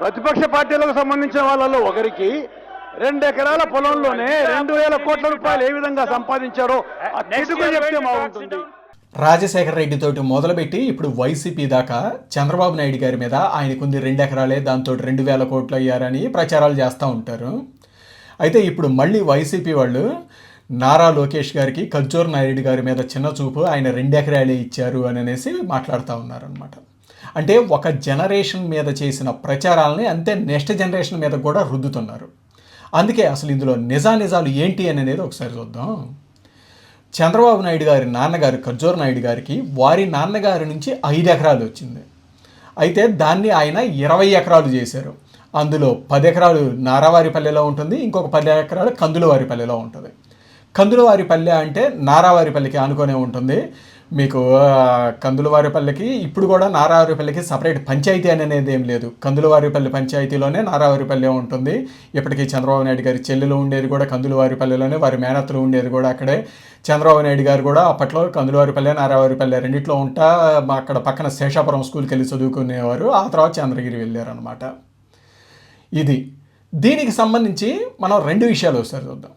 ప్రతిపక్ష పార్టీలకు సంబంధించిన వాళ్ళలో ఒకరికి రెండు ఎకరాల పొలంలోనే రెండు వేల కోట్ల రూపాయలు ఏ విధంగా సంపాదించారో చెప్తే బాగుంటుంది రాజశేఖర రెడ్డితోటి మొదలుపెట్టి ఇప్పుడు వైసీపీ దాకా చంద్రబాబు నాయుడు గారి మీద ఆయనకుంది రెండు ఎకరాలే దాంతో రెండు వేల కోట్లు అయ్యారని ప్రచారాలు చేస్తూ ఉంటారు. అయితే ఇప్పుడు మళ్ళీ వైసీపీ వాళ్ళు నారా లోకేష్ గారికి కజ్జూర్ నాయుడు గారి మీద చిన్న చూపు ఆయన రెండు ఎకరాలే ఇచ్చారు అని అనేసి మాట్లాడుతూ ఉన్నారనమాట అంటే ఒక జనరేషన్ మీద చేసిన ప్రచారాలని అంతే నెక్స్ట్ జనరేషన్ మీద కూడా రుద్దుతున్నారు. అందుకే అసలు ఇందులో నిజానిజాలు ఏంటి అని అనేది ఒకసారి చూద్దాం. చంద్రబాబు నాయుడు గారి నాన్నగారు ఖర్జూర్ నాయుడు గారికి వారి నాన్నగారి నుంచి ఐదు ఎకరాలు వచ్చింది. అయితే దాన్ని ఆయన ఇరవై ఎకరాలు చేశారు. అందులో పది ఎకరాలు నారావారిపల్లెలో ఉంటుంది ఇంకొక పది ఎకరాలు కందులవారిపల్లెలో ఉంటుంది. కందులవారిపల్లె అంటే నారావారిపల్లికి ఆనుకొనే ఉంటుంది. మీకు కందులవారిపల్లికి ఇప్పుడు కూడా నారావారిపల్లికి సపరేట్ పంచాయతీ అనేది ఏం లేదు. కందులవారిపల్లి పంచాయతీలోనే నారావారిపల్లె ఉంటుంది. ఇప్పటికీ చంద్రబాబు నాయుడు గారి చెల్లెలు ఉండేది కూడా కందులవారిపల్లెలోనే వారి మేనత్తలు ఉండేది కూడా అక్కడే. చంద్రబాబు నాయుడు గారు కూడా అప్పట్లో కందులవారిపల్లె నారావారిపల్లె రెండిట్లో ఉంటా మా అక్కడ పక్కన శేషాపురం స్కూల్కి వెళ్ళి చదువుకునేవారు. ఆ తర్వాత చంద్రగిరి వెళ్ళారనమాట ఇది. దీనికి సంబంధించి మనం రెండు విషయాలు ఒకసారి చూద్దాం.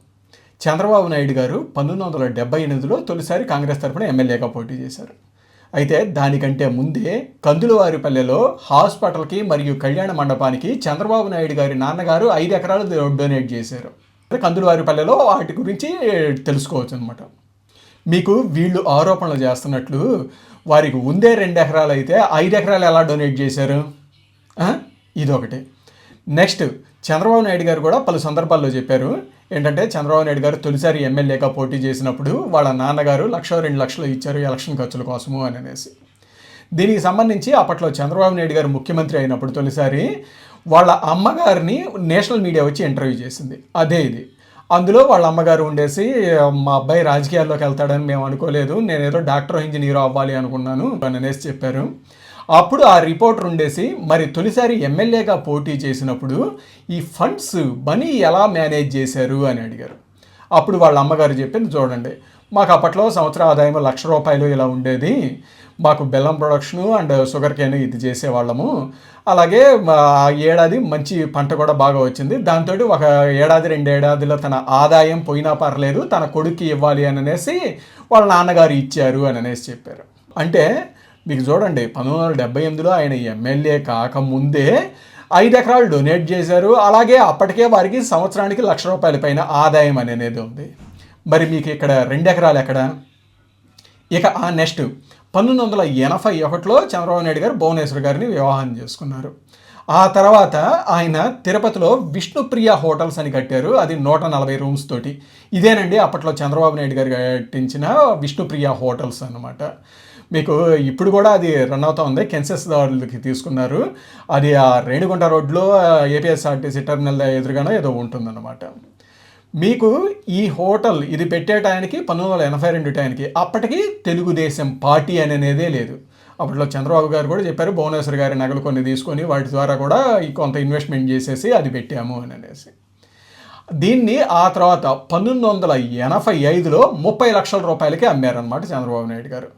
చంద్రబాబు నాయుడు గారు పంతొమ్మిది వందల డెబ్బై ఎనిమిదిలో తొలిసారి కాంగ్రెస్ తరఫున ఎమ్మెల్యేగా పోటీ చేశారు. అయితే దానికంటే ముందే కందులవారిపల్లెలో హాస్పిటల్కి మరియు కళ్యాణ మండపానికి చంద్రబాబు నాయుడు గారి నాన్నగారు ఐదు ఎకరాలు డొనేట్ చేశారు. కందులవారిపల్లెలో వాటి గురించి తెలుసుకోవచ్చు అనమాట మీకు వీళ్ళు ఆరోపణలు చేస్తున్నట్లు వారికి ఉందే రెండు ఎకరాలు అయితే ఐదు ఎకరాలు ఎలా డొనేట్ చేశారు? ఇదొకటి. నెక్స్ట్ చంద్రబాబు నాయుడు గారు కూడా పలు సందర్భాల్లో చెప్పారు ఏంటంటే చంద్రబాబు నాయుడు గారు తొలిసారి ఎమ్మెల్యేగా పోటీ చేసినప్పుడు వాళ్ళ నాన్నగారు లక్ష రెండు లక్షలు ఇచ్చారు ఎలక్షన్ ఖర్చుల కోసము అని అనేసి. దీనికి సంబంధించి అప్పట్లో చంద్రబాబు నాయుడు గారు ముఖ్యమంత్రి అయినప్పుడు తొలిసారి వాళ్ళ అమ్మగారిని నేషనల్ మీడియా వచ్చి ఇంటర్వ్యూ చేసింది. అదే ఇది. అందులో వాళ్ళ అమ్మగారు ఉండేసి మా అబ్బాయి రాజకీయాల్లోకి వెళ్తాడని మేము అనుకోలేదు. నేను ఏదో డాక్టర్ ఇంజనీర్ అవ్వాలి అనుకున్నాను అని అనేసి చెప్పారు. అప్పుడు ఆ రిపోర్టర్ ఉండేసి మరి తొలిసారి ఎమ్మెల్యేగా పోటీ చేసినప్పుడు ఈ ఫండ్స్ మనీ ఎలా మేనేజ్ చేశారు? అని అడిగారు. అప్పుడు వాళ్ళ అమ్మగారు చెప్పింది చూడండి మాకు అప్పట్లో సంవత్సర ఆదాయం లక్ష రూపాయలు ఇలా ఉండేది. మాకు బెల్లం ప్రొడక్షను అండ్ షుగర్ కేన్ ఇది చేసేవాళ్ళము. అలాగే ఆ ఏడాది మంచి పంట కూడా బాగా వచ్చింది. దాంతో ఒక ఏడాది రెండు ఏడాదిలో తన ఆదాయం పోయినా పర్లేదు తన కొడుక్కి ఇవ్వాలి అని అనేసి వాళ్ళ నాన్నగారు ఇచ్చారు అని అనేసి చెప్పారు. అంటే మీకు చూడండి పంతొమ్మిది వందల డెబ్బై ఎనిమిదిలో ఆయన ఎమ్మెల్యే కాకముందే ఐదు ఎకరాలు డొనేట్ చేశారు. అలాగే అప్పటికే వారికి సంవత్సరానికి లక్ష రూపాయల పైన ఆదాయం అనేది ఉంది. మరి మీకు ఇక్కడ రెండు ఎకరాలు ఎక్కడ? ఇక ఆ నెక్స్ట్ పంతొమ్మిది వందల ఎనభై ఒకటిలో చంద్రబాబు నాయుడు గారు భువనేశ్వర్ గారిని వివాహం చేసుకున్నారు. ఆ తర్వాత ఆయన తిరుపతిలో విష్ణుప్రియ హోటల్స్ అని కట్టారు. అది నూట నలభై రూమ్స్ తోటి. ఇదేనండి అప్పట్లో చంద్రబాబు నాయుడు గారు కట్టించిన విష్ణుప్రియ హోటల్స్ అన్నమాట. మీకు ఇప్పుడు కూడా అది రన్ అవుతా ఉంది. కెన్సెస్ దారులకి తీసుకున్నారు. అది ఆ రేణిగుంట రోడ్లో ఏపీఎస్ఆర్టీసీ టెర్మినల్ ఎదురుగానో ఏదో ఉంటుందన్నమాట. మీకు ఈ హోటల్ ఇది పెట్టే టైంకి పంతొమ్మిది వందల ఎనభై రెండు టైంకి అప్పటికి తెలుగుదేశం పార్టీ అనేదే లేదు. అప్పట్లో చంద్రబాబు గారు కూడా చెప్పారు భువనేశ్వర్ గారి నగలు కొన్ని తీసుకొని వాటి ద్వారా కూడా కొంత ఇన్వెస్ట్మెంట్ చేసేసి అది పెట్టాము అని అనేసి. దీన్ని ఆ తర్వాత పంతొమ్మిది వందల ఎనభై ఐదులో ముప్పై లక్షల రూపాయలకి అమ్మారనమాట చంద్రబాబు నాయుడు గారు.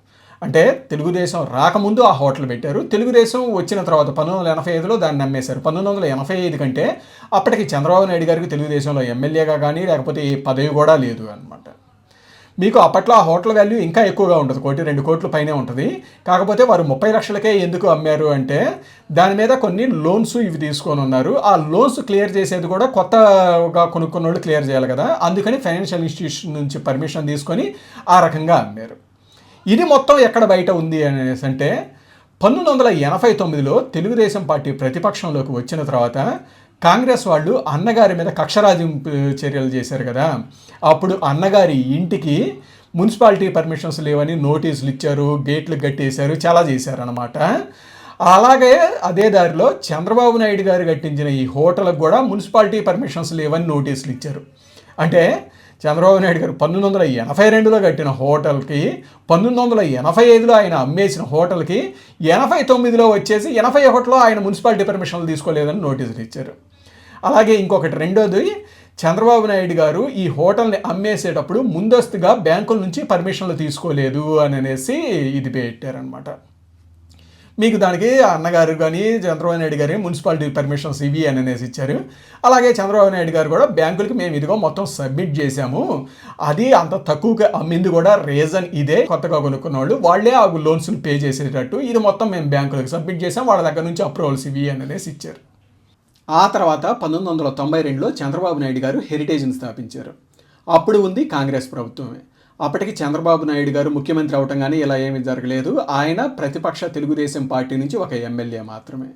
అంటే తెలుగుదేశం రాకముందు ఆ హోటల్ పెట్టారు. తెలుగుదేశం వచ్చిన తర్వాత పంతొమ్మిది వందల ఎనభై ఐదులో దాన్ని నమ్మేశారు. పంతొమ్మిది వందల ఎనభై ఐదు కంటే అప్పటికి చంద్రబాబు నాయుడు గారికి తెలుగుదేశంలో ఎమ్మెల్యేగా కానీ లేకపోతే ఏ పదవి కూడా లేదు అనమాట మీకు అప్పట్లో ఆ హోటల్ వాల్యూ ఇంకా ఎక్కువగా ఉంటుంది. కోటి రెండు కోట్ల పైనే ఉంటుంది. కాకపోతే వారు ముప్పై లక్షలకే ఎందుకు అమ్మారు అంటే దాని మీద కొన్ని లోన్స్ ఇవి తీసుకొని ఉన్నారు. ఆ లోన్స్ క్లియర్ చేసేది కూడా కొత్తగా కొనుక్కున్న వాళ్ళు క్లియర్ చేయాలి కదా. అందుకని ఫైనాన్షియల్ ఇన్స్టిట్యూషన్ నుంచి పర్మిషన్ తీసుకొని ఆ రకంగా అమ్మారు. ఇది మొత్తం ఎక్కడ బయట ఉంది అనేసి అంటే పంతొమ్మిది వందల ఎనభై తొమ్మిదిలో తెలుగుదేశం పార్టీ ప్రతిపక్షంలోకి వచ్చిన తర్వాత కాంగ్రెస్ వాళ్ళు అన్నగారి మీద కక్షరాజింపు చర్యలు చేశారు కదా. అప్పుడు అన్నగారి ఇంటికి మున్సిపాలిటీ పర్మిషన్స్ లేవని నోటీసులు ఇచ్చారు గేట్లు కట్టేశారు చాలా చేశారనమాట అలాగే అదే దారిలో చంద్రబాబు నాయుడు గారు కట్టించిన ఈ హోటల్కి కూడా మున్సిపాలిటీ పర్మిషన్స్ లేవని నోటీసులు ఇచ్చారు. అంటే చంద్రబాబు నాయుడు గారు పంతొమ్మిది వందల ఎనభై రెండులో కట్టిన హోటల్కి పంతొమ్మిది వందల ఎనభై ఐదులో ఆయన అమ్మేసిన హోటల్కి ఎనభై తొమ్మిదిలో వచ్చేసి ఎనభై ఒకటిలో ఆయన మున్సిపాలిటీ పర్మిషన్లు తీసుకోలేదని నోటీసులు ఇచ్చారు. అలాగే ఇంకొకటి రెండోది చంద్రబాబు నాయుడు గారు ఈ హోటల్ని అమ్మేసేటప్పుడు ముందస్తుగా బ్యాంకుల నుంచి పర్మిషన్లు తీసుకోలేదు అని అనేసి ఇది పెట్టారనమాట మీకు దానికి అన్నగారు కానీ చంద్రబాబు నాయుడు గారి మున్సిపాలిటీ పర్మిషన్స్ ఇవి అని అనేసి ఇచ్చారు. అలాగే చంద్రబాబు నాయుడు గారు కూడా బ్యాంకులకి మేము ఇదిగో మొత్తం సబ్మిట్ చేశాము. అది అంత తక్కువగా అమ్మింది కూడా రీజన్ ఇదే. కొత్తగా కొనుక్కున్న వాళ్ళు వాళ్ళే ఆ లోన్స్ని పే చేసేటట్టు ఇది మొత్తం మేము బ్యాంకులకు సబ్మిట్ చేసాం వాళ్ళ దగ్గర నుంచి అప్రూవల్స్ ఇవి అని అనేసి ఇచ్చారు. ఆ తర్వాత పంతొమ్మిది వందల తొంభై రెండులో చంద్రబాబు నాయుడు గారు హెరిటేజ్ని స్థాపించారు. అప్పుడు ఉంది కాంగ్రెస్ ప్రభుత్వమే. అప్పటికి చంద్రబాబు నాయుడు గారు ముఖ్యమంత్రి అవటం కానీ ఇలా ఏమీ జరగలేదు. ఆయన ప్రతిపక్ష తెలుగుదేశం పార్టీ నుంచి ఒక ఎమ్మెల్యే మాత్రమే.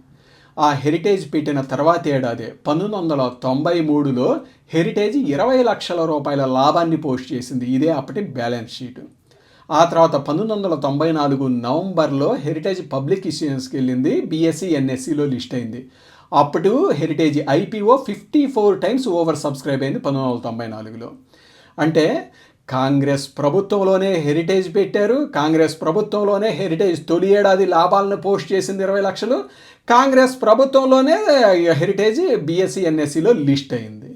ఆ హెరిటేజ్ పెట్టిన తర్వాత ఏడాది పంతొమ్మిది వందల తొంభై మూడులో హెరిటేజ్ ఇరవై లక్షల రూపాయల లాభాన్ని పోస్ట్ చేసింది. ఇదే అప్పటి బ్యాలెన్స్ షీట్. ఆ తర్వాత పంతొమ్మిది వందల తొంభై నాలుగు నవంబర్లో హెరిటేజ్ పబ్లిక్ ఇష్యూస్కి వెళ్ళింది బీఎస్సీ ఎన్ఎస్సిలో లిస్ట్ అయింది. అప్పుడు Heritage IPO fifty four times over subscribe అయింది పంతొమ్మిది వందల తొంభై నాలుగులో. అంటే కాంగ్రెస్ ప్రభుత్వంలోనే హెరిటేజ్ పెట్టారు. కాంగ్రెస్ ప్రభుత్వంలోనే హెరిటేజ్ తొలి ఏడాది లాభాలను పోస్ట్ చేసింది ఇరవై లక్షలు. కాంగ్రెస్ ప్రభుత్వంలోనే హెరిటేజ్ బీఎస్సీ ఎన్ఎస్సిలో లిస్ట్ అయింది.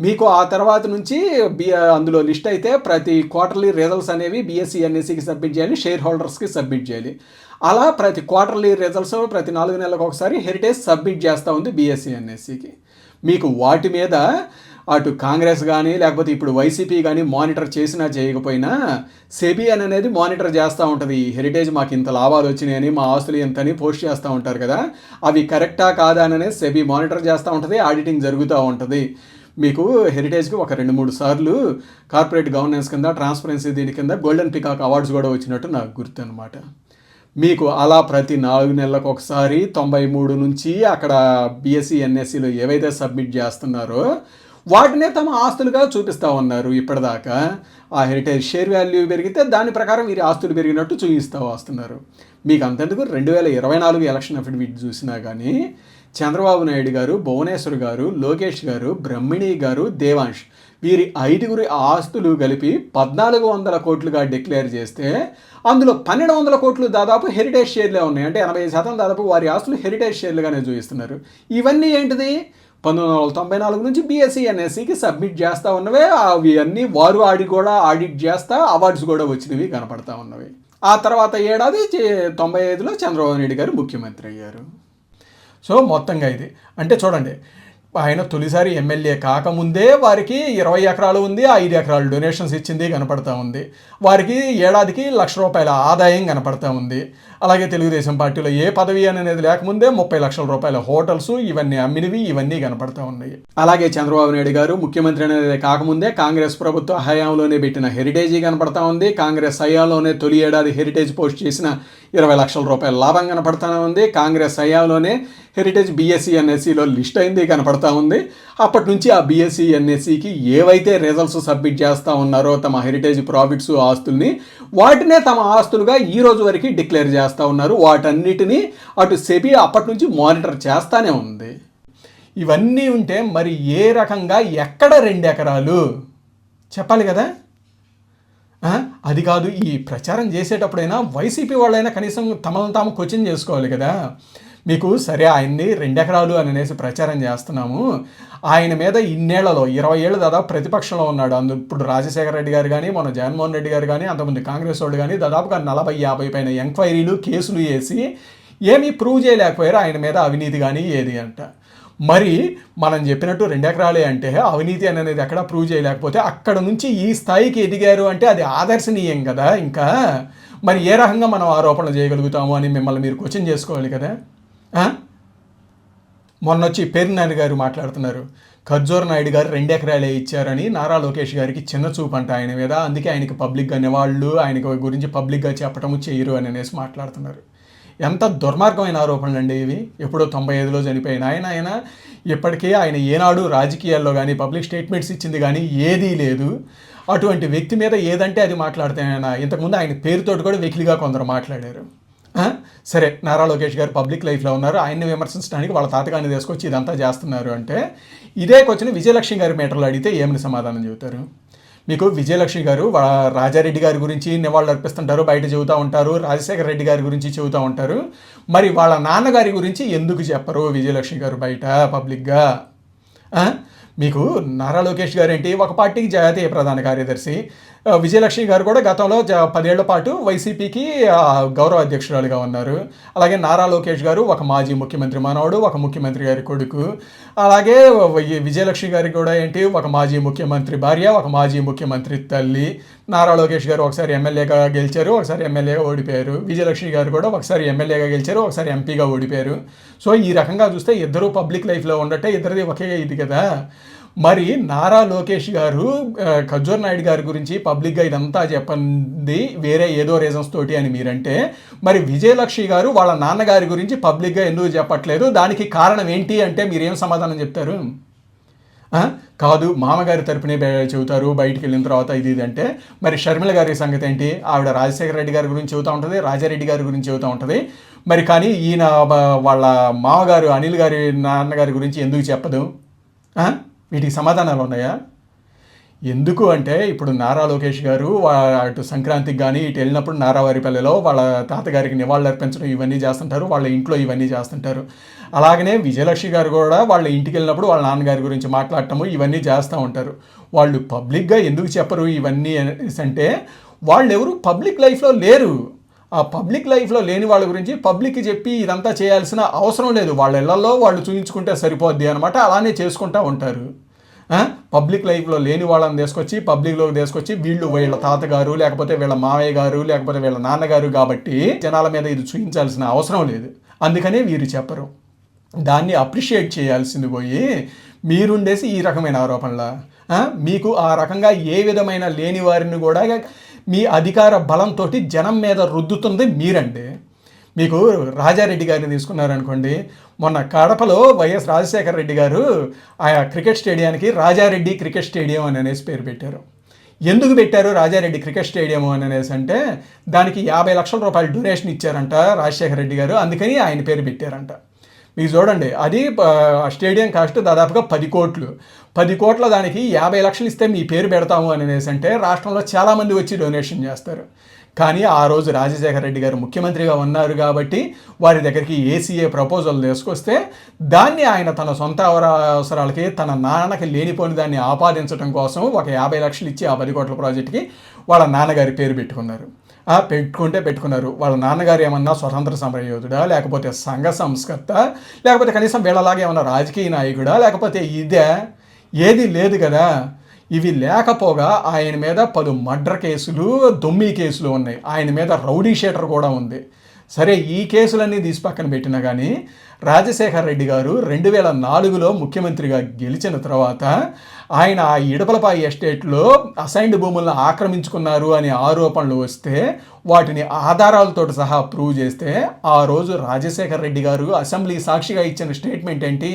మీకు ఆ తర్వాత నుంచి బి అందులో లిస్ట్ అయితే ప్రతి క్వార్టర్లీ రిజల్ట్స్ అనేవి బీఎస్సీ ఎన్ఎస్సికి సబ్మిట్ చేయాలి షేర్ హోల్డర్స్కి సబ్మిట్ చేయాలి. అలా ప్రతి క్వార్టర్లీ రిజల్ట్స్ ప్రతి నాలుగు నెలలకు ఒకసారి హెరిటేజ్ సబ్మిట్ చేస్తూ ఉంది బీఎస్సీ ఎన్ఎస్సికి మీకు వాటి మీద అటు కాంగ్రెస్ కానీ లేకపోతే ఇప్పుడు వైసీపీ కానీ మానిటర్ చేసినా చేయకపోయినా సెబీ అని అనేది మానిటర్ చేస్తూ ఉంటుంది. ఈ హెరిటేజ్ మాకు ఇంత లాభాలు వచ్చినాయని మా ఆస్తులు ఎంతని పోస్ట్ చేస్తూ ఉంటారు కదా. అవి కరెక్టా కాదా అని అనేది సెబీ మానిటర్ చేస్తూ ఉంటుంది ఆడిటింగ్ జరుగుతూ ఉంటుంది. మీకు హెరిటేజ్కి ఒక రెండు మూడు సార్లు కార్పొరేట్ గవర్నెన్స్ కింద ట్రాన్స్పరెన్సీ దీని కింద గోల్డెన్ పికాక్ అవార్డ్స్ కూడా వచ్చినట్టు నాకు గుర్తు అనమాట మీకు అలా ప్రతి నాలుగు నెలలకు ఒకసారి తొంభై మూడు నుంచి అక్కడ బీఎస్సీ ఎన్ఎస్సిలో ఏవైతే సబ్మిట్ చేస్తున్నారో వాటినే తమ ఆస్తులుగా చూపిస్తూ ఉన్నారు ఇప్పటిదాకా. ఆ హెరిటేజ్ షేర్ వాల్యూ పెరిగితే దాని ప్రకారం వీరి ఆస్తులు పెరిగినట్టు చూపిస్తూ వస్తున్నారు. మీకు అంతెందుకు? రెండు వేల ఇరవై నాలుగు ఎలక్షన్ అఫిడవిట్ చూసినా కానీ చంద్రబాబు నాయుడు గారు భువనేశ్వర్ గారు లోకేష్ గారు బ్రహ్మిణి గారు దేవాంష్ వీరి ఐదుగురి ఆస్తులు కలిపి పద్నాలుగు వందల కోట్లుగా డిక్లేర్ చేస్తే అందులో పన్నెండు వందల కోట్లు దాదాపు హెరిటేజ్ షేర్లే ఉన్నాయి. అంటే ఎనభై శాతం దాదాపు వారి ఆస్తులు హెరిటేజ్ షేర్లుగానే చూపిస్తున్నారు. ఇవన్నీ ఏంటిది? పంతొమ్మిది వందల తొంభై నాలుగు నుంచి బీఎస్సీ ఎన్ఎస్సికి సబ్మిట్ చేస్తూ ఉన్నవే. అవి అన్నీ వారు ఆడి కూడా ఆడిట్ చేస్తా అవార్డ్స్ కూడా వచ్చినవి కనపడతా ఉన్నవి. ఆ తర్వాత ఏడాది తొంభై ఐదులో చంద్రబాబు నాయుడు గారు ముఖ్యమంత్రి అయ్యారు. సో మొత్తంగా ఇది. అంటే చూడండి ఆయన తొలిసారి ఎమ్మెల్యే కాకముందే వారికి ఇరవై ఎకరాలు ఉంది ఐదు ఎకరాలు డొనేషన్స్ ఇచ్చింది కనపడతా ఉంది. వారికి ఏడాదికి లక్ష రూపాయల ఆదాయం కనపడతా ఉంది. అలాగే తెలుగుదేశం పార్టీలో ఏ పదవి అనేది లేకముందే ముప్పై లక్షల రూపాయల హోటల్స్ ఇవన్నీ అమ్మినవి ఇవన్నీ కనపడతా ఉన్నాయి. అలాగే చంద్రబాబు నాయుడు గారు ముఖ్యమంత్రి అనేది కాకముందే కాంగ్రెస్ ప్రభుత్వ హయాంలోనే పెట్టిన హెరిటేజీ కనపడతా ఉంది. కాంగ్రెస్ హయాంలోనే తొలి ఏడాది హెరిటేజ్ పోస్ట్ చేసిన ఇరవై లక్షల రూపాయల లాభం కనపడతానే ఉంది. కాంగ్రెస్ హయాంలోనే హెరిటేజ్ బీఎస్సీ ఎన్ఎస్సిలో లిస్ట్ అయింది కనపడతా ఉంది. అప్పటి నుంచి ఆ బీఎస్సీ ఎన్ఎస్సికి ఏవైతే రిజల్ట్స్ సబ్మిట్ చేస్తూ ఉన్నారో తమ హెరిటేజ్ ప్రాఫిట్స్ ఆస్తుల్ని వాటినే తమ ఆస్తులుగా ఈ రోజు వరకు డిక్లేర్ చేస్తూ ఉన్నారు. వాటన్నిటినీ అటు సెబీ అప్పటి నుంచి మానిటర్ చేస్తానే ఉంది. ఇవన్నీ ఉంటే మరి ఏ రకంగా ఎక్కడ రెండు ఎకరాలు? చెప్పాలి కదా. అది కాదు ఈ ప్రచారం చేసేటప్పుడైనా వైసీపీ వాళ్ళైనా కనీసం తమను తాము క్వశ్చన్ చేసుకోవాలి కదా. మీకు సరే ఆయన్ని రెండెకరాలు అని అనేసి ప్రచారం చేస్తున్నాము. ఆయన మీద ఇన్నేళ్ళలో ఇరవై ఏళ్ళు దాదాపు ప్రతిపక్షంలో ఉన్నాడు. అందు ఇప్పుడు రాజశేఖర రెడ్డి గారు కానీ మన జగన్మోహన్ రెడ్డి గారు కానీ అంతకుముందు కాంగ్రెస్ వాళ్ళు కానీ దాదాపుగా నలభై యాభై పైన ఎంక్వైరీలు కేసులు వేసి ఏమీ ప్రూవ్ చేయలేకపోయారు. ఆయన మీద అవినీతి కానీ ఏది అంట. మరి మనం చెప్పినట్టు రెండు ఎకరాలే అంటే అవినీతి అనేది ఎక్కడ ప్రూవ్ చేయలేకపోతే అక్కడ నుంచి ఈ స్థాయికి ఎదిగారు అంటే అది ఆదర్శనీయం కదా ఇంకా. మరి ఏ రకంగా మనం ఆరోపణలు చేయగలుగుతాము అని మిమ్మల్ని మీరు క్వశ్చన్ చేసుకోవాలి కదా? మొన్న వచ్చి పేరునాయుడు గారు మాట్లాడుతున్నారు. ఖర్జూర్ నాయుడు గారు రెండు ఎకరాలే ఇచ్చారని నారా లోకేష్ గారికి చిన్న చూపు అంట ఆయన మీద. అందుకే ఆయనకి పబ్లిక్గా నివాళులు ఆయన గురించి పబ్లిక్గా చెప్పటము చేయరు అని అనేసి మాట్లాడుతున్నారు. ఎంత దుర్మార్గమైన ఆరోపణలు అండి ఇవి. ఎప్పుడో తొంభై ఐదులో చనిపోయిన ఆయన ఆయన ఇప్పటికే ఆయన ఏనాడు రాజకీయాల్లో కానీ పబ్లిక్ స్టేట్మెంట్స్ ఇచ్చింది కానీ ఏదీ లేదు. అటువంటి వ్యక్తి మీద ఏదంటే అది మాట్లాడితే ఆయన. ఇంతకుముందు ఆయన పేరుతోటి కూడా వెకిలిగా కొందరు మాట్లాడారు. సరే నారా లోకేష్ గారు పబ్లిక్ లైఫ్లో ఉన్నారు. ఆయన్ని విమర్శించడానికి వాళ్ళ తాతగాన్ని తీసుకొచ్చి ఇదంతా చేస్తున్నారు అంటే ఇదే క్వశ్చన్ విజయలక్ష్మి గారి మీటర్లో అడిగితే ఏమని సమాధానం చెబుతారు? మీకు విజయలక్ష్మి గారు రాజారెడ్డి గారి గురించి నివాళులు అర్పిస్తుంటారు బయట చెబుతూ ఉంటారు రాజశేఖర రెడ్డి గారి గురించి చెబుతూ ఉంటారు. మరి వాళ్ళ నాన్నగారి గురించి ఎందుకు చెప్పరు విజయలక్ష్మి గారు బయట పబ్లిక్గా? మీకు నారా లోకేష్ గారు ఏంటి ఒక పార్టీకి జాతీయ ప్రధాన కార్యదర్శి. విజయలక్ష్మి గారు కూడా గతంలో జ- పదేళ్ళ పాటు వైసీపీకి గౌరవ అధ్యక్షురాలుగా ఉన్నారు. అలాగే నారా లోకేష్ గారు ఒక మాజీ ముఖ్యమంత్రి మనవడు ఒక ముఖ్యమంత్రి గారి కొడుకు. అలాగే విజయలక్ష్మి గారి కూడా ఏంటి? ఒక మాజీ ముఖ్యమంత్రి భార్య ఒక మాజీ ముఖ్యమంత్రి తల్లి. నారా లోకేష్ గారు ఒకసారి ఎమ్మెల్యేగా గెలిచారు ఒకసారి ఎమ్మెల్యేగా ఓడిపోయారు. విజయలక్ష్మి గారు కూడా ఒకసారి ఎమ్మెల్యేగా గెలిచారు ఒకసారి ఎంపీగా ఓడిపోయారు. సో ఈ రకంగా చూస్తే ఇద్దరు పబ్లిక్ లైఫ్లో ఉండటే ఇద్దరిది ఒకే ఇది కదా. మరి నారా లోకేష్ గారు ఖజూర్ ఖజ్జూర్ నాయుడు గారి గురించి పబ్లిక్గా ఇదంతా చెప్పండి వేరే ఏదో రీజన్స్ తోటి అని మీరంటే మరి విజయలక్ష్మి గారు వాళ్ళ నాన్నగారి గురించి పబ్లిక్గా ఎందుకు చెప్పట్లేదు? దానికి కారణం ఏంటి అంటే మీరేం సమాధానం చెప్తారు? కాదు మామగారి తరపునే చెబుతారు బయటికి వెళ్ళిన తర్వాత ఇది ఇది అంటే మరి షర్మిల గారి సంగతి ఏంటి? ఆవిడ రాజశేఖర రెడ్డి గారి గురించి చెబుతూ ఉంటుంది రాజారెడ్డి గారి గురించి చెబుతూ ఉంటుంది. మరి కానీ ఈయన వాళ్ళ మామగారు అనిల్ గారి నాన్నగారి గురించి ఎందుకు చెప్పదు? ఆ? వీటికి సమాధానాలు ఉన్నాయా? ఎందుకు అంటే ఇప్పుడు నారా లోకేష్ గారు అటు సంక్రాంతికి కానీ ఇటు వెళ్ళినప్పుడు నారావారిపల్లెలో వాళ్ళ తాతగారికి నివాళులు అర్పించడం ఇవన్నీ చేస్తుంటారు వాళ్ళ ఇంట్లో ఇవన్నీ చేస్తుంటారు. అలాగనే విజయలక్ష్మి గారు కూడా వాళ్ళ ఇంటికి వెళ్ళినప్పుడు వాళ్ళ నాన్నగారి గురించి మాట్లాడటము ఇవన్నీ చేస్తూ ఉంటారు. వాళ్ళు పబ్లిక్గా ఎందుకు చెప్పరు ఇవన్నీ అనేసి అంటే వాళ్ళెవరు పబ్లిక్ లైఫ్లో లేరు. ఆ పబ్లిక్ లైఫ్లో లేని వాళ్ళ గురించి పబ్లిక్కి చెప్పి ఇదంతా చేయాల్సిన అవసరం లేదు. వాళ్ళ ఇళ్ళలో వాళ్ళు చూపించుకుంటే సరిపోద్ది అనమాట అలానే చేసుకుంటూ ఉంటారు. పబ్లిక్ లైఫ్లో లేని వాళ్ళని తీసుకొచ్చి పబ్లిక్లోకి తీసుకొచ్చి వీళ్ళు వీళ్ళ తాతగారు లేకపోతే వీళ్ళ మావయ్య గారు లేకపోతే వీళ్ళ నాన్నగారు కాబట్టి జనాల మీద ఇది చూపించాల్సిన అవసరం లేదు. అందుకనే వీరు చెప్పరు. దాన్ని అప్రిషియేట్ చేయాల్సింది పోయి మీరుండేసి ఈ రకమైన ఆరోపణల? మీకు ఆ రకంగా ఏ విధమైన లేని వారిని కూడా మీ అధికార బలంతో జనం మీద రుద్దుతుంది మీరండి. మీకు రాజారెడ్డి గారిని తీసుకున్నారనుకోండి. మొన్న కడపలో వైఎస్ రాజశేఖర రెడ్డి గారు ఆ క్రికెట్ స్టేడియానికి రాజారెడ్డి క్రికెట్ స్టేడియం అని అనేసి పేరు పెట్టారు. ఎందుకు పెట్టారు రాజారెడ్డి క్రికెట్ స్టేడియం అని అనేసి అంటే దానికి యాభై లక్షల రూపాయలు డొనేషన్ ఇచ్చారంట రాజశేఖర రెడ్డి గారు అందుకని ఆయన పేరు పెట్టారంట. మీరు చూడండి అది ఆ, స్టేడియం కాస్ట్ దాదాపుగా పది కోట్లు. పది కోట్ల దానికి యాభై లక్షలు ఇస్తే మీ పేరు పెడతాము అని అనేసి అంటే రాష్ట్రంలో చాలామంది వచ్చి డొనేషన్ చేస్తారు. కానీ ఆ రోజు రాజశేఖర రెడ్డి గారు ముఖ్యమంత్రిగా ఉన్నారు కాబట్టి వారి దగ్గరికి ఏసీఏ ప్రపోజల్ తీసుకొస్తే దాన్ని ఆయన తన సొంత అవసరాలకి తన నాన్నకి లేనిపోని దాన్ని ఆపాదించడం కోసం ఒక యాభై లక్షలు ఇచ్చి ఆ పది కోట్ల ప్రాజెక్ట్కి వాళ్ళ నాన్నగారి పేరు పెట్టుకున్నారు. పెట్టుకుంటే పెట్టుకున్నారు. వాళ్ళ నాన్నగారు ఏమన్నా స్వతంత్ర సమరయోధుడా లేకపోతే సంఘ సంస్కర్త లేకపోతే కనీసం వీళ్ళలాగా ఏమన్నా రాజకీయ నాయకుడా లేకపోతే ఇదే ఏది లేదు కదా. ఇవి లేకపోగా ఆయన మీద పలు మర్డర్ కేసులు దొమ్మి కేసులు ఉన్నాయి. ఆయన మీద రౌడీ షేటర్ కూడా ఉంది. సరే ఈ కేసులన్నీ తీసి పక్కన పెట్టినా కానీ రాజశేఖర్ రెడ్డి గారు రెండు వేల నాలుగులో ముఖ్యమంత్రిగా గెలిచిన తర్వాత ఆయన ఆ ఇడపలపాయి ఎస్టేట్లో అసైన్డ్ భూములను ఆక్రమించుకున్నారు అనే ఆరోపణలు వస్తే వాటిని ఆధారాలతో సహా ప్రూవ్ చేస్తే ఆ రోజు రాజశేఖర్ రెడ్డి గారు అసెంబ్లీ సాక్షిగా ఇచ్చిన స్టేట్మెంట్ ఏంటి?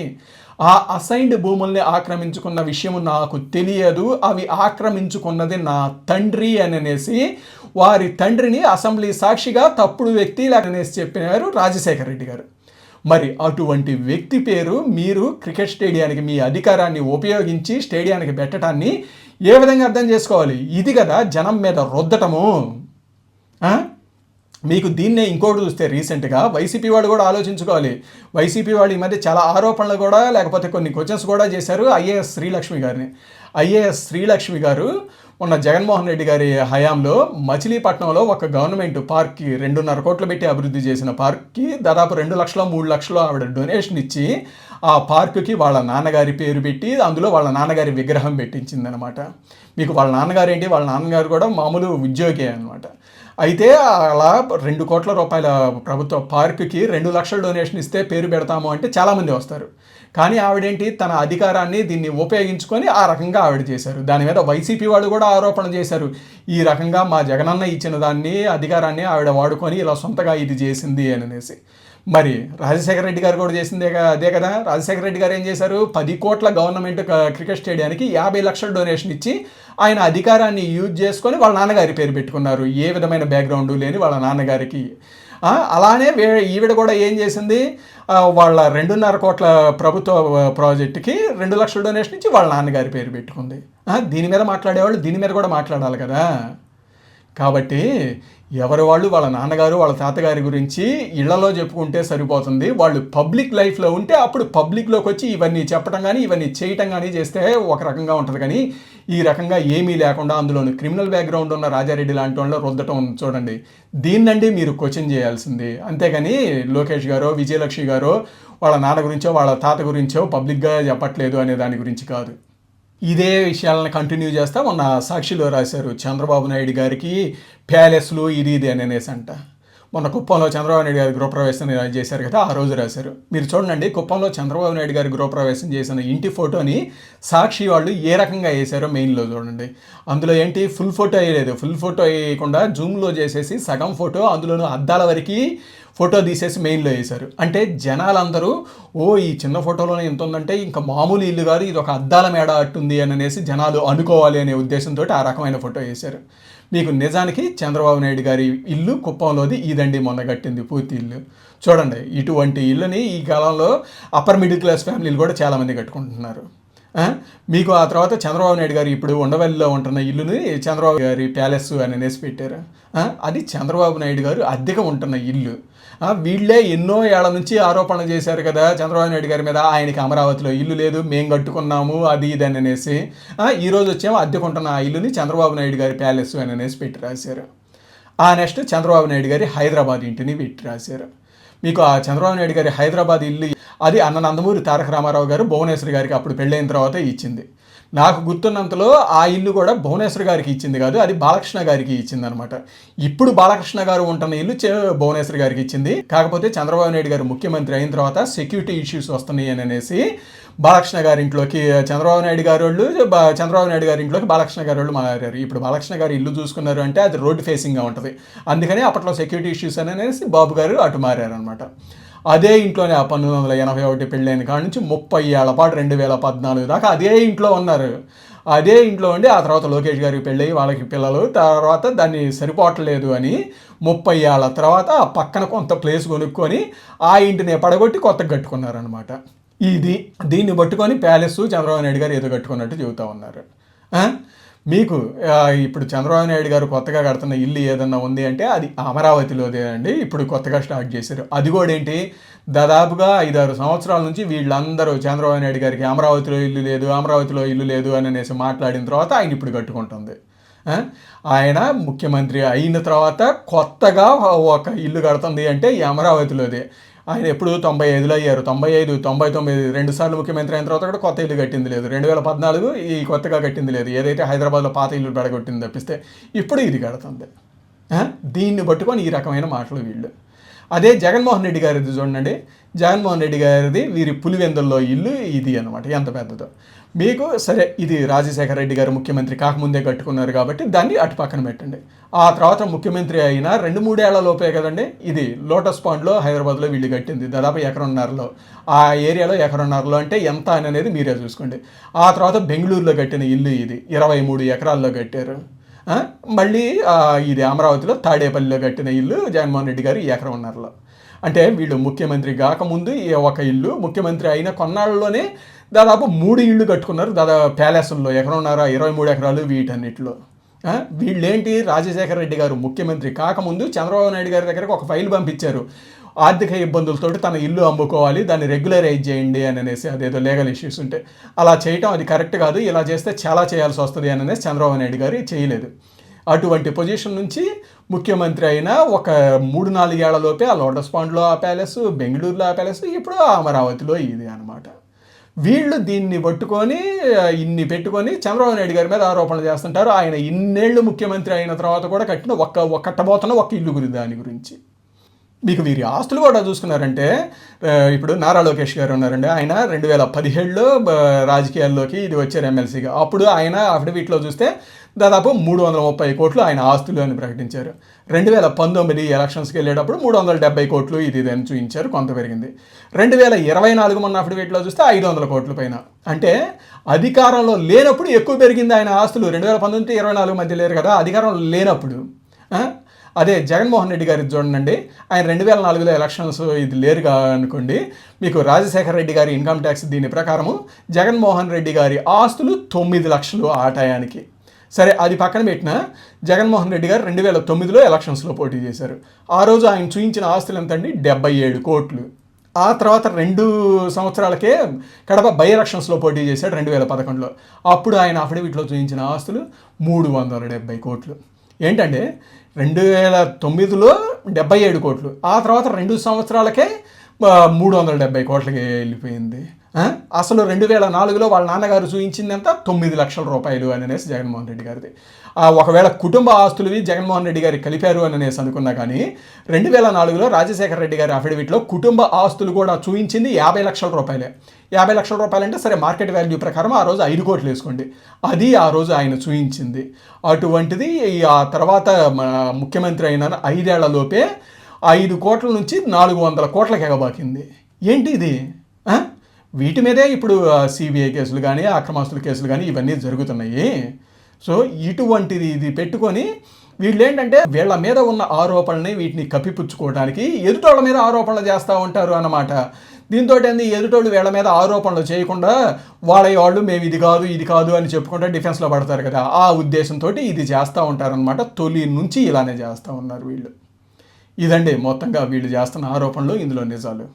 ఆ అసైన్డ్ భూముల్ని ఆక్రమించుకున్న విషయం నాకు తెలియదు అవి ఆక్రమించుకున్నది నా తండ్రి అని అనేసి వారి తండ్రిని అసెంబ్లీ సాక్షిగా తప్పుడు వ్యక్తి అనేసి చెప్పినారు రాజశేఖర రెడ్డి గారు. మరి అటువంటి వ్యక్తి పేరు మీరు క్రికెట్ స్టేడియానికి మీ అధికారాన్ని ఉపయోగించి స్టేడియానికి పెట్టడాన్ని ఏ విధంగా అర్థం చేసుకోవాలి? ఇది కదా జనం మీద రుద్దటము. మీకు దీన్నే ఇంకోటి చూస్తే రీసెంట్గా వైసీపీ వాళ్ళు కూడా ఆలోచించుకోవాలి. వైసీపీ వాళ్ళు ఈ మధ్య చాలా ఆరోపణలు కూడా లేకపోతే కొన్ని క్వశ్చన్స్ కూడా చేశారు ఐఏఎస్ శ్రీలక్ష్మి గారిని. ఐఏఎస్ శ్రీలక్ష్మి గారు మొన్న జగన్మోహన్ రెడ్డి గారి హయాంలో మచిలీపట్నంలో ఒక గవర్నమెంట్ పార్క్కి రెండున్నర కోట్లు పెట్టి అభివృద్ధి చేసిన పార్క్కి దాదాపు రెండు లక్షల మూడు లక్షలు ఆవిడ డొనేషన్ ఇచ్చి ఆ పార్కుకి వాళ్ళ నాన్నగారి పేరు పెట్టి అందులో వాళ్ళ నాన్నగారి విగ్రహం పెట్టించిందనమాట మీకు వాళ్ళ నాన్నగారు ఏంటి? వాళ్ళ నాన్నగారు కూడా మామూలు ఉద్యోగి అనమాట అయితే అలా రెండు కోట్ల రూపాయల ప్రభుత్వ పార్కుకి రెండు లక్షల డొనేషన్ ఇస్తే పేరు పెడతాము అంటే చాలామంది వస్తారు. కానీ ఆవిడేంటి? తన అధికారాన్ని దీన్ని ఉపయోగించుకొని ఆ రకంగా ఆవిడ చేశారు. దాని మీద వైసీపీ వాళ్ళు కూడా ఆరోపణ చేశారు. ఈ రకంగా మా జగనన్న ఇచ్చిన దాన్ని అధికారాన్ని ఆవిడ వాడుకొని ఇలా సొంతగా ఇది చేసింది అని అనేసి. మరి రాజశేఖర రెడ్డి గారు కూడా చేసిందే అదే కదా. రాజశేఖర రెడ్డి గారు ఏం చేశారు? పది కోట్ల గవర్నమెంట్ క్రికెట్ స్టేడియానికి యాభై లక్షల డొనేషన్ ఇచ్చి ఆయన అధికారాన్ని యూజ్ చేసుకొని వాళ్ళ నాన్నగారి పేరు పెట్టుకున్నారు. ఏ విధమైన బ్యాక్గ్రౌండ్ లేని వాళ్ళ నాన్నగారికి. అలానే వే ఈవిడ కూడా ఏం చేసింది? వాళ్ళ రెండున్నర కోట్ల ప్రభుత్వ ప్రాజెక్టుకి రెండు లక్షల డొనేషన్ ఇచ్చి వాళ్ళ నాన్నగారి పేరు పెట్టుకుంది. దీని మీద మాట్లాడేవాళ్ళు దీని మీద కూడా మాట్లాడాలి కదా. కాబట్టి ఎవరి వాళ్ళు? వాళ్ళ నాన్నగారు వాళ్ళ తాతగారి గురించి ఇళ్ళలో చెప్పుకుంటే సరిపోతుంది. వాళ్ళు పబ్లిక్ లైఫ్లో ఉంటే అప్పుడు పబ్లిక్లోకి వచ్చి ఇవన్నీ చెప్పడం కానీ ఇవన్నీ చేయటం కానీ చేస్తే ఒక రకంగా ఉంటుంది. కానీ ఈ రకంగా ఏమీ లేకుండా అందులోని క్రిమినల్ బ్యాక్గ్రౌండ్ ఉన్న రాజారెడ్డి లాంటి వాళ్ళు రుద్దటం చూడండి. దీన్నండి మీరు క్వశ్చన్ చేయాల్సింది. అంతేగాని లోకేష్ గారో విజయలక్ష్మి గారో వాళ్ళ నాన్న గురించో వాళ్ళ తాత గురించో పబ్లిక్గా చెప్పట్లేదు అనే దాని గురించి కాదు. ఇదే విషయాలను కంటిన్యూ చేస్తా మొన్న సాక్షిలో రాశారు చంద్రబాబు నాయుడు గారికి ప్యాలెస్లు ఇది ఇది అని అనేసి అంట. మొన్న కుప్పంలో చంద్రబాబు నాయుడు గారి గృహప్రవేశం చేశారు కదా ఆ రోజు రాశారు. మీరు చూడండి కుప్పంలో చంద్రబాబు నాయుడు గారి గృహప్రవేశం చేసిన ఇంటి ఫోటోని సాక్షి వాళ్ళు ఏ రకంగా వేశారో మెయిన్లో చూడండి. అందులో ఏంటి? ఫుల్ ఫోటో వేయలేదు. ఫుల్ ఫోటో వేయకుండా జూమ్లో చేసేసి సగం ఫోటో అందులోనూ అద్దాల వరకు ఫోటో తీసేసి మెయిన్లో వేశారు. అంటే జనాలందరూ ఓ ఈ చిన్న ఫోటోలోనే ఎంత ఉందంటే ఇంకా మామూలు ఇల్లు గారు ఇది ఒక అద్దాల మేడ అట్టుంది అని అనేసి జనాలు అనుకోవాలి అనే ఉద్దేశంతో ఆ రకమైన ఫోటో వేశారు. మీకు నిజానికి చంద్రబాబు నాయుడు గారి ఇల్లు కుప్పంలోది ఇదండి మొన్న కట్టింది పూర్తి ఇల్లు. చూడండి ఇటువంటి ఇల్లుని ఈ కాలంలో అప్పర్ మిడిల్ క్లాస్ ఫ్యామిలీలు కూడా చాలామంది కట్టుకుంటున్నారు. మీకు ఆ తర్వాత చంద్రబాబు నాయుడు గారు ఇప్పుడు ఉండవల్లిలో ఉంటున్న ఇల్లుని చంద్రబాబు గారి ప్యాలెస్ అని అనేసి పెట్టారు. అది చంద్రబాబు నాయుడు గారు అద్దెగా ఉంటున్న ఇల్లు. వీళ్ళే ఎన్నో ఏళ్ళ నుంచి ఆరోపణలు చేశారు కదా చంద్రబాబు నాయుడు గారి మీద. ఆయనకి అమరావతిలో ఇల్లు లేదు మేము కట్టుకున్నాము అది ఇది అని అనేసి. ఈరోజు వచ్చేమో అద్దెకుంటున్న ఆ ఇల్లుని చంద్రబాబు నాయుడు గారి ప్యాలెస్ అని అనేసి పెట్టి రాశారు. ఆ నెక్స్ట్ చంద్రబాబు నాయుడు గారి హైదరాబాద్ ఇంటిని పెట్టి రాశారు. మీకు ఆ చంద్రబాబు నాయుడు గారి హైదరాబాద్ ఇల్లు అది అన్న నందమూరి తారక రామారావు గారు భువనేశ్వరి గారికి అప్పుడు పెళ్ళైన తర్వాత ఇచ్చింది. నాకు గుర్తున్నంతలో ఆ ఇల్లు కూడా భువనేశ్వర్ గారికి ఇచ్చింది కాదు అది బాలకృష్ణ గారికి ఇచ్చింది అనమాట ఇప్పుడు బాలకృష్ణ గారు ఉంటున్న ఇల్లు భువనేశ్వర్ గారికి ఇచ్చింది. కాకపోతే చంద్రబాబు నాయుడు గారు ముఖ్యమంత్రి అయిన తర్వాత సెక్యూరిటీ ఇష్యూస్ వస్తున్నాయి అని అనేసి బాలకృష్ణ గారి ఇంట్లోకి చంద్రబాబు నాయుడు గారు వాళ్ళు చంద్రబాబు నాయుడు గారి ఇంట్లోకి బాలకృష్ణ గారు వాళ్ళు మారారు. ఇప్పుడు బాలకృష్ణ గారు ఇల్లు చూసుకున్నారు అంటే అది రోడ్డు ఫేసింగ్గా ఉంటుంది. అందుకని అప్పట్లో సెక్యూరిటీ ఇష్యూస్ అని అనేసి బాబు గారు అటు మారారనమాట అదే ఇంట్లోనే ఆ పంతొమ్మిది వందల ఎనభై ఒకటి పెళ్ళైన కాడ నుంచి ముప్పై ఏళ్ళ పాటు రెండు వేల పద్నాలుగు దాకా అదే ఇంట్లో ఉన్నారు. అదే ఇంట్లో ఉండి ఆ తర్వాత లోకేష్ గారికి పెళ్ళయి వాళ్ళకి పిల్లలు తర్వాత దాన్ని సరిపోవట్లేదు అని ముప్పై ఏళ్ళ తర్వాత ఆ పక్కన కొంత ప్లేస్ కొనుక్కొని ఆ ఇంటిని పడగొట్టి కొత్తగా కట్టుకున్నారనమాట ఇది దీన్ని పట్టుకొని ప్యాలెస్ చంద్రబాబు నాయుడు గారు ఏదో కట్టుకున్నట్టు చెబుతూ ఉన్నారు. మీకు ఇప్పుడు చంద్రబాబు నాయుడు గారు కొత్తగా కడుతున్న ఇల్లు ఏదన్నా ఉంది అంటే అది అమరావతిలోదే అండి. ఇప్పుడు కొత్తగా స్టార్ట్ చేశారు. అది కూడా ఏంటి? దాదాపుగా ఐదారు సంవత్సరాల నుంచి వీళ్ళందరూ చంద్రబాబు నాయుడు గారికి అమరావతిలో ఇల్లు లేదు అమరావతిలో ఇల్లు లేదు అని అనేసి మాట్లాడిన తర్వాత ఆయన ఇప్పుడు కట్టుకుంటుంది. ఆయన ముఖ్యమంత్రి అయిన తర్వాత కొత్తగా ఒక ఇల్లు కడుతుంది అంటే ఈ అమరావతిలోదే. ఆయన ఎప్పుడు తొంభై ఐదులో అయ్యారు. తొంభై ఐదు తొంభై తొమ్మిది రెండు సార్లు ముఖ్యమంత్రి అయిన తర్వాత కూడా కొత్త ఇల్లు కట్టింది లేదు. రెండు వేల పద్నాలుగు ఈ కొత్తగా కట్టింది లేదు. ఏదైతే హైదరాబాద్లో పాత ఇల్లు పెడగొట్టింది తప్పిస్తే ఇప్పుడు ఇది కడుతుంది. దీన్ని పట్టుకొని ఈ రకమైన మాటలు వీళ్ళు. అదే జగన్మోహన్ రెడ్డి గారిది చూడండి. జగన్మోహన్ రెడ్డి గారిది వీరి పులివెందుల్లో ఇల్లు ఇది అనమాట ఎంత పెద్దదో. మీకు సరే ఇది రాజశేఖర రెడ్డి గారు ముఖ్యమంత్రి కాకముందే కట్టుకున్నారు కాబట్టి దాన్ని అటు పక్కన పెట్టండి. ఆ తర్వాత ముఖ్యమంత్రి అయిన రెండు మూడేళ్ళ లోపే కదండి ఇది లోటస్ పాండ్లో హైదరాబాద్లో వీళ్ళు కట్టింది. దాదాపు ఎకరన్నరలో. ఆ ఏరియాలో ఎకరన్నరలో అంటే ఎంత అని అనేది మీరే చూసుకోండి. ఆ తర్వాత బెంగళూరులో కట్టిన ఇల్లు ఇది ఇరవై మూడు ఎకరాల్లో కట్టారు. మళ్ళీ ఇది అమరావతిలో తాడేపల్లిలో కట్టిన ఇల్లు జగన్మోహన్ రెడ్డి గారు ఈ ఎకరన్నరలో అంటే వీళ్ళు ముఖ్యమంత్రి కాకముందు ఈ ఒక ఇల్లు ముఖ్యమంత్రి అయిన కొన్నాళ్ళలోనే దాదాపు మూడు ఇళ్ళు కట్టుకున్నారు. దాదాపు ప్యాలెస్లో ఎకరన్నర ఇరవై మూడు ఎకరాలు వీటన్నిటిలో. వీళ్ళేంటి రాజశేఖర రెడ్డి గారు ముఖ్యమంత్రి కాకముందు చంద్రబాబు నాయుడు గారి దగ్గరకు ఒక ఫైల్ పంపించారు. ఆర్థిక ఇబ్బందులతోటి తన ఇల్లు అమ్ముకోవాలి దాన్ని రెగ్యులరైజ్ చేయండి అని అనేసి అదేదో లీగల్ ఇష్యూస్ ఉంటే. అలా చేయటం అది కరెక్ట్ కాదు ఇలా చేస్తే చాలా చేయాల్సి వస్తుంది అని అనేసి చంద్రబాబు నాయుడు గారు చేయలేదు. అటువంటి పొజిషన్ నుంచి ముఖ్యమంత్రి అయిన ఒక మూడు నాలుగేళ్ళలోపే ఆ లోటస్ పాండ్లో ఆ ప్యాలెస్ బెంగళూరులో ఆ ప్యాలెస్ ఇప్పుడు అమరావతిలో ఇది అనమాట వీళ్ళు దీన్ని పట్టుకొని ఇన్ని పెట్టుకొని చంద్రబాబు నాయుడు గారి మీద ఆరోపణలు చేస్తుంటారు. ఆయన ఇన్నేళ్ళు ముఖ్యమంత్రి అయిన తర్వాత కూడా కట్టిన ఒక్క కట్టబోతున్న ఒక్క ఇల్లు గురి దాని గురించి. మీకు వీరి ఆస్తులు కూడా చూసుకున్నారంటే ఇప్పుడు నారా లోకేష్ గారు ఉన్నారండి. ఆయన రెండు వేల పదిహేడులో రాజకీయాల్లోకి ఇది వచ్చారు ఎమ్మెల్సీగా. అప్పుడు ఆయన అఫిడవిట్లో చూస్తే దాదాపు మూడు వందల ముప్పై కోట్లు ఆయన ఆస్తులు అని ప్రకటించారు. రెండు వేల పంతొమ్మిది ఎలక్షన్స్కి వెళ్ళేటప్పుడు మూడు వందల డెబ్బై కోట్లు ఇది అని చూపించారు. కొంత పెరిగింది. రెండు వేల ఇరవై నాలుగు మొన్న అఫిడవిట్లో చూస్తే ఐదు వందల కోట్ల పైన. అంటే అధికారంలో లేనప్పుడు ఎక్కువ పెరిగింది ఆయన ఆస్తులు. రెండు వేల పంతొమ్మిది ఇరవై నాలుగు మధ్య లేరు కదా అధికారంలో లేనప్పుడు. అదే జగన్మోహన్ రెడ్డి గారి చూడండి ఆయన రెండు వేల నాలుగులో ఎలక్షన్స్ ఇది లేరుగా అనుకోండి. మీకు రాజశేఖర రెడ్డి గారి ఇన్కమ్ ట్యాక్స్ దీని ప్రకారము జగన్మోహన్ రెడ్డి గారి ఆస్తులు తొమ్మిది లక్షలు ఆ టయానికి సరే అది పక్కన పెట్టిన జగన్మోహన్ రెడ్డి గారు రెండు వేల తొమ్మిదిలో ఎలక్షన్స్లో పోటీ చేశారు. ఆ రోజు ఆయన చూయించిన ఆస్తులు ఎంతండి? డెబ్బై ఏడు కోట్లు. ఆ తర్వాత రెండు సంవత్సరాలకే కడప బై ఎలక్షన్స్లో పోటీ చేశాడు రెండు వేల పదకొండులో. అప్పుడు ఆయన అఫిడవిట్లో చూపించిన ఆస్తులు మూడు వందల డెబ్బై కోట్లు. ఏంటంటే రెండు వేల తొమ్మిదిలో డెబ్బై ఏడు కోట్లు. ఆ తర్వాత రెండు సంవత్సరాలకే మూడు వందల డెబ్బై కోట్లకి వెళ్ళిపోయింది. అసలు రెండు వేల నాలుగులో వాళ్ళ నాన్నగారు చూపించిందంత తొమ్మిది లక్షల రూపాయలు అని అనేసి జగన్మోహన్ రెడ్డి గారిది. ఆ, ఒకవేళ కుటుంబ ఆస్తులవి జగన్మోహన్ రెడ్డి గారికి కలిపారు అని అనేసి అనుకున్నా కానీ రెండు వేల నాలుగులో రాజశేఖర రెడ్డి గారి అఫిడవిట్లో కుటుంబ ఆస్తులు కూడా చూపించింది యాభై లక్షల రూపాయలే. యాభై లక్షల రూపాయలు అంటే సరే మార్కెట్ వాల్యూ ప్రకారం ఆ రోజు ఐదు కోట్లు వేసుకోండి. అది ఆ రోజు ఆయన చూయించింది. అటువంటిది ఆ తర్వాత ముఖ్యమంత్రి అయిన ఐదేళ్ళలోపే ఐదు కోట్ల నుంచి నాలుగు వందల కోట్లకి ఎగబాకింది. ఏంటి ఇది? వీటి మీదే ఇప్పుడు సిబిఐ కేసులు కానీ అక్రమాస్తుల కేసులు కానీ ఇవన్నీ జరుగుతున్నాయి. సో ఇటువంటిది ఇది పెట్టుకొని వీళ్ళు ఏంటంటే వీళ్ళ మీద ఉన్న ఆరోపణని వీటిని కప్పిపుచ్చుకోవడానికి ఎదుటోళ్ళ మీద ఆరోపణలు చేస్తూ ఉంటారు అన్నమాట. దీంతో ఏంది ఎదుటోళ్ళు వీళ్ళ మీద ఆరోపణలు చేయకుండా వాళ్ళ వాళ్ళు మేము ఇది కాదు ఇది కాదు అని చెప్పుకుంటే డిఫెన్స్లో పడతారు కదా. ఆ ఉద్దేశంతో ఇది చేస్తూ ఉంటారనమాట తొలి నుంచి ఇలానే చేస్తూ ఉన్నారు వీళ్ళు. ఇదండి మొత్తంగా వీళ్ళు చేస్తున్న ఆరోపణలు ఇందులో నిజాలు.